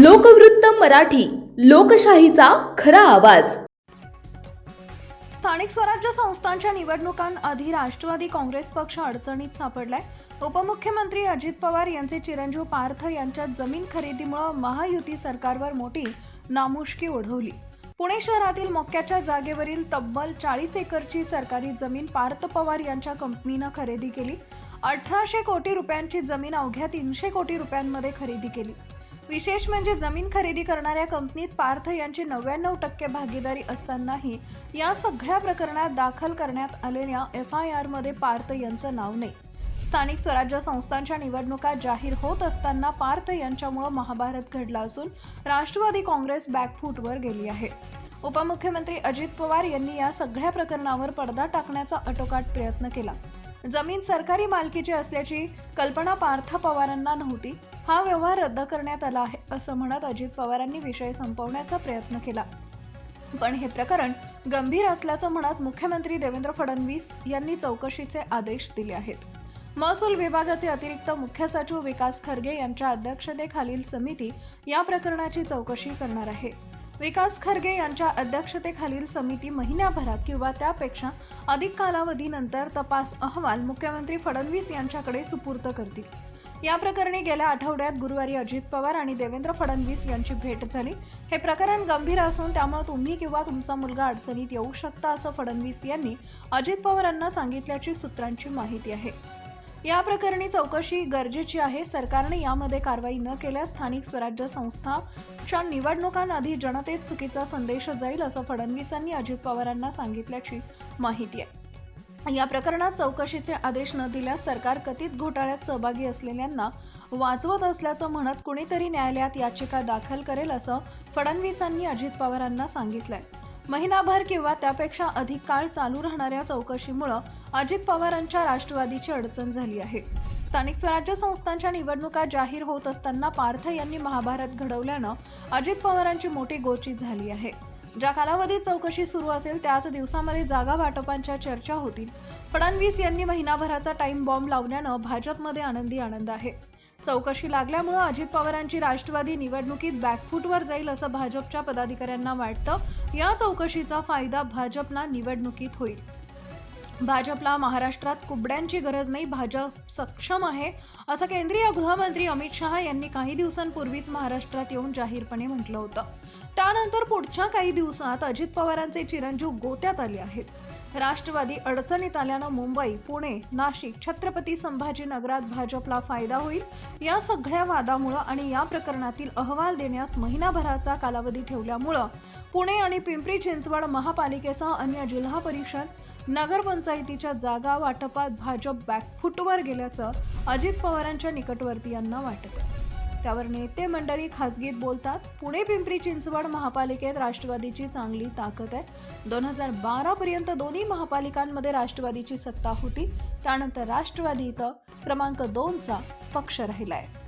लोकवृत्त मराठी लोकशाहीचा खरा आवाज. स्थानिक स्वराज्य संस्थांच्या निवडणुकांआधी राष्ट्रवादी काँग्रेस पक्ष अडचणीत सापडलाय. उपमुख्यमंत्री अजित पवार यांचे चिरंजीव पार्थ यांच्या जमीन खरेदीमुळे महायुती सरकारवर मोठी नामुष्की ओढवली. पुणे शहरातील मोक्याच्या जागेवरील तब्बल चाळीस एकरची सरकारी जमीन पार्थ पवार यांच्या कंपनीनं खरेदी केली. अठराशे कोटी रुपयांची जमीन अवघ्या तीनशे कोटी रुपयांमध्ये खरेदी केली. विशेष म्हणजे जमीन खरेदी करणाऱ्या कंपनीत पार्थ यांची नव्याण्णव टक्के भागीदारी असतानाही या सगळ्या प्रकरणात दाखल करण्यात आलेल्या एफ आय आरमध्ये पार्थ यांचं नाव नाही. स्थानिक स्वराज्य संस्थांच्या निवडणुका जाहीर होत असताना पार्थ यांच्यामुळं महाभारत घडला असून राष्ट्रवादी काँग्रेस बॅकफूटवर गेली आहे. उपमुख्यमंत्री अजित पवार यांनी या सगळ्या प्रकरणावर पडदा टाकण्याचा अटोकाट प्रयत्न केला. जमीन सरकारी मालकीची असल्याची कल्पना पार्थ पवारांना नव्हती. हा व्यवहार रद्द करण्यात आला आहे असं म्हणत अजित पवारांनी विषय संपवण्याचा प्रयत्न केला. पण हे प्रकरण गंभीर असल्याचं म्हणत मुख्यमंत्री देवेंद्र फडणवीस यांनी चौकशीचे आदेश दिले आहेत. महसूल विभागाचे अतिरिक्त मुख्य सचिव विकास खरगे यांच्या अध्यक्षतेखालील समिती या प्रकरणाची चौकशी करणार आहे. विकास खरगे यांच्या अध्यक्षतेखालील समिती महिन्याभरात किंवा त्यापेक्षा अधिक कालावधीनंतर तपास अहवाल मुख्यमंत्री फडणवीस यांच्याकडे सुपूर्त करतील. या प्रकरणी गेल्या आठवड्यात गुरुवारी अजित पवार आणि देवेंद्र फडणवीस यांची भेट झाली. हे प्रकरण गंभीर असून त्यामुळे तुम्ही किंवा तुमचा मुलगा अडचणीत येऊ शकता असं फडणवीस यांनी अजित पवारांना सांगितल्याची सूत्रांची माहिती आहे. या प्रकरणी चौकशी गरजेची आहे. सरकारने यामध्ये कारवाई न केल्यास स्थानिक स्वराज्य संस्थाच्या निवडणुकांआधी जनतेत चुकीचा संदेश जाईल असं फडणवीसांनी अजित पवारांना सांगितल्याची माहिती आहे. या प्रकरणात चौकशीचे आदेश न दिल्यास सरकार कथित घोटाळ्यात सहभागी असलेल्यांना वाचवत असल्याचं म्हणत कुणीतरी न्यायालयात याचिका दाखल करेल असं फडणवीसांनी अजित पवारांना सांगितलंय. महिनाभर किंवा त्यापेक्षा अधिक काळ चालू राहणाऱ्या चौकशीमुळं अजित पवारांच्या राष्ट्रवादीची अडचण झाली आहे. स्थानिक स्वराज्य संस्थांच्या निवडणुका जाहीर होत असताना पार्थ यांनी महाभारत घडवल्यानं अजित पवारांची मोठी गोची झाली आहे. ज्या कालावधीत चौकशी सुरू असेल त्याच दिवसामध्ये जागा वाटपांच्या चर्चा होतील. फडणवीस यांनी महिनाभराचा टाइम बॉम्ब लावल्यानं भाजपमध्ये आनंदी आनंद आहे. चौकशी लागल्यामुळं अजित पवारांची राष्ट्रवादी निवडणुकीत बॅकफूटवर जाईल असं भाजपच्या पदाधिकाऱ्यांना वाटतं. या चौकशीचा फायदा भाजपला निवडणुकीत होईल. भाजपला महाराष्ट्रात कुबड्यांची गरज नाही भाजप सक्षम आहे असं केंद्रीय गृहमंत्री अमित शहा यांनी काही दिवसांपूर्वीच महाराष्ट्रात येऊन जाहीरपणे म्हटलं होतं. त्यानंतर पुढच्या काही दिवसात अजित पवारांचे चिरंजीव गोत्यात आले आहेत. राष्ट्रवादी अडचणीत आल्यानं मुंबई पुणे नाशिक छत्रपती संभाजीनगरात भाजपला फायदा होईल या सगळ्या वादामुळं आणि या प्रकरणातील अहवाल देण्यास महिनाभराचा कालावधी ठेवल्यामुळं पुणे आणि पिंपरी चिंचवड महापालिकेसह अन्य जिल्हा परिषद नगरपंचायतीच्या जागा वाटपात भाजप बॅकफुटवर गेल्याचं अजित पवारांच्या निकटवर्तीयांना वाटत. त्यावर नेते मंडळी खासगीत बोलतात. पुणे पिंपरी चिंचवड महापालिकेत राष्ट्रवादीची चांगली ताकद आहे. दोन हजार बारा पर्यंत दोन्ही महापालिकांमध्ये राष्ट्रवादीची सत्ता होती. त्यानंतर राष्ट्रवादी इथं क्रमांक दोनचा पक्ष राहिला आहे